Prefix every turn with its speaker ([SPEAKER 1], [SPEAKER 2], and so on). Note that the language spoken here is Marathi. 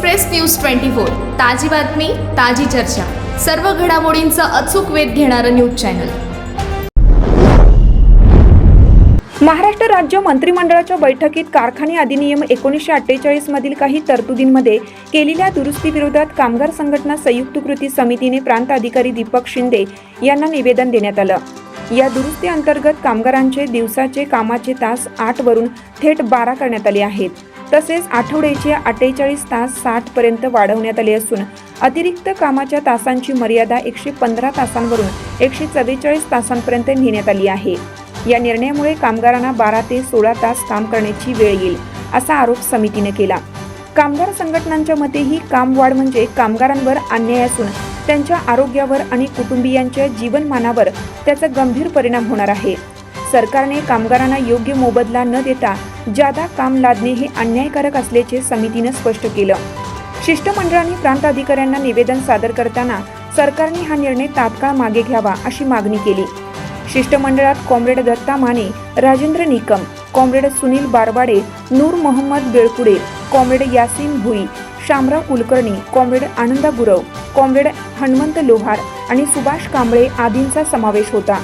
[SPEAKER 1] Express news twenty four. ताजी बातमी ताजी चर्चा. सर्व घडामोडींचा अचूक वेध घेणारं न्यूज चॅनल.
[SPEAKER 2] महाराष्ट्र राज्य मंत्रिमंडळाच्या बैठकीत कारखाने अधिनियम एकोणीसशे अठ्ठेचाळीस मधील काही तरतुदींमध्ये केलेल्या दुरुस्तीविरोधात कामगार संघटना संयुक्त कृती समितीने प्रांत अधिकारी दीपक शिंदे यांना निवेदन देण्यात आलं. या दुरुस्ती अंतर्गत कामगारांचे दिवसाचे कामाचे तास आठ वरून थेट बारा करण्यात आले आहेत. तसेच आठवड्याचे अठ्ठेचाळीस तास साठपर्यंत वाढवण्यात आले असून अतिरिक्त कामाच्या तासांची मर्यादा एकशे पंधरा तासांवरून एकशे चव्वेचाळीस तासांपर्यंत नेण्यात आली आहे. या निर्णयामुळे कामगारांना बारा ते सोळा तास काम करण्याची वेळ येईल असा आरोप समितीने केला. कामगार संघटनांच्या मते ही कामवाढ म्हणजे कामगारांवर अन्याय असून त्यांच्या आरोग्यावर आणि कुटुंबियांच्या जीवनमानावर त्याचा गंभीर परिणाम होणार आहे. सरकारने कामगारांना योग्य मोबदला न देता जादा काम लादणे हे अन्यायकारक असल्याचे समितीनं स्पष्ट केलं. शिष्टमंडळाने प्रांत अधिकाऱ्यांना निवेदन सादर करताना सरकारने हा निर्णय तात्काळ मागे घ्यावा अशी मागणी केली. शिष्टमंडळात comrade Datta Mane Rajendra Nikam comrade Sunil Barwade Noor Mohammad Belkude comrade Yasin Bhui Shamrao Kulkarni comrade Ananda Gurav comrade Hanumant Lohar आणि सुभाष कांबळे आदींचा समावेश होता.